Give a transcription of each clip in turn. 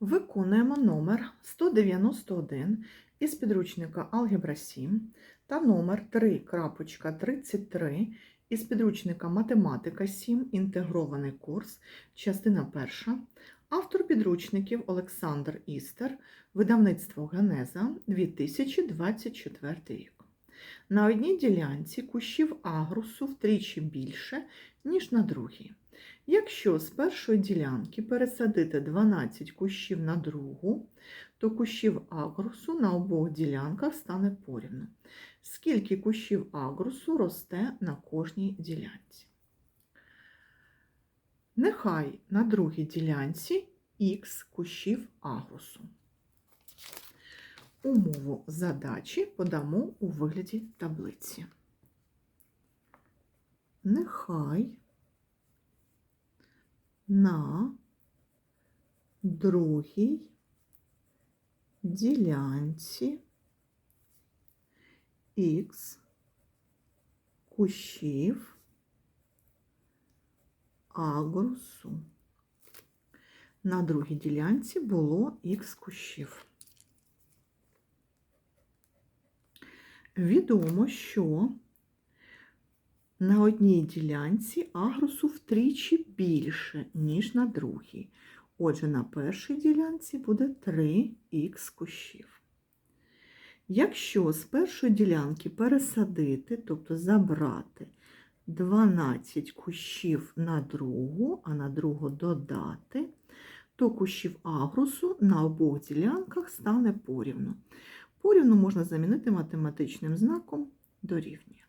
Виконуємо номер 191 із підручника Алгебра 7 та номер 3.33 із підручника Математика 7. Інтегрований курс, частина 1. Автор підручників Олександр Істер, видавництво Генеза 2024 рік. На одній ділянці кущів агрусу втричі більше, ніж на другій. Якщо з першої ділянки пересадити 12 кущів на другу, то кущів агрусу на обох ділянках стане порівну. Скільки кущів агрусу росте на кожній ділянці? Нехай на другій ділянці х кущів агрусу. Умову задачі подамо у вигляді таблиці. Нехай на другій ділянці х кущів агрусу. На другій ділянці було х кущів. Відомо, що на одній ділянці агрусу втричі більше, ніж на другій. Отже, на першій ділянці буде 3х кущів. Якщо з першої ділянки пересадити, тобто забрати 12 кущів на другу, а на другу додати, то кущів агрусу на обох ділянках стане порівну. Порівну можна замінити математичним знаком дорівнює.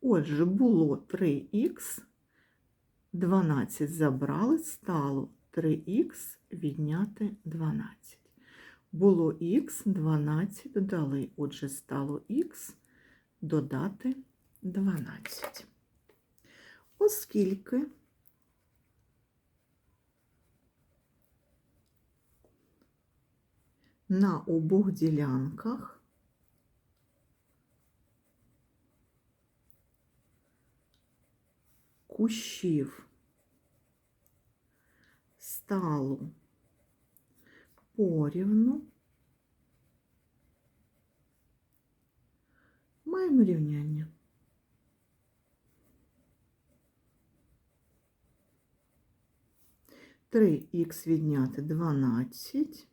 Отже, було 3х, 12 забрали, стало 3х відняти 12. Було х, 12 додали, отже, стало х додати 12. Оскільки на обох ділянках. Кущів стало порівну, маємо рівняння. Три х відняти 12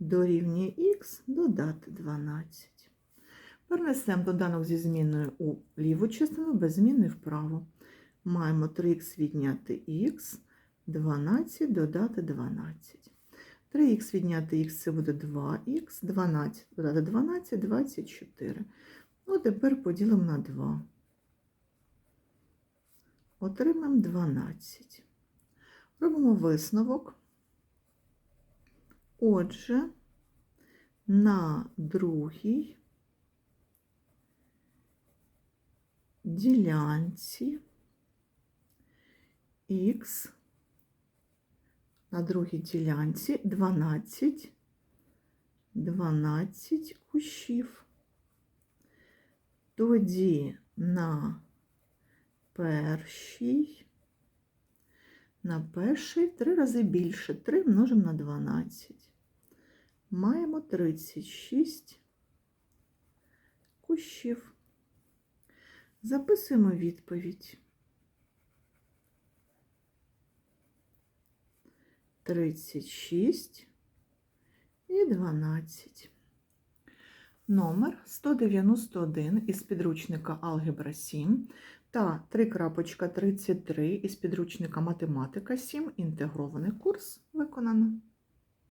дорівнює х додати 12. Перенесемо доданок зі зміною у ліву частину, без зміни вправо. Маємо 3х відняти х, 12 додати 12. 3х відняти х це буде 2х, 12 додати 12, 24. Ну, тепер поділимо на 2. Отримаємо 12. Робимо висновок. Отже, на другій ділянці х на другій ділянці 12, 12 кущів. Тоді на першій, на першій три рази більше, 3 множимо на 12. Маємо 36 кущів. Записуємо відповідь. 36 і 12. Номер 191 із підручника Алгебра 7 та 3.33 із підручника Математика 7. Інтегрований курс виконано.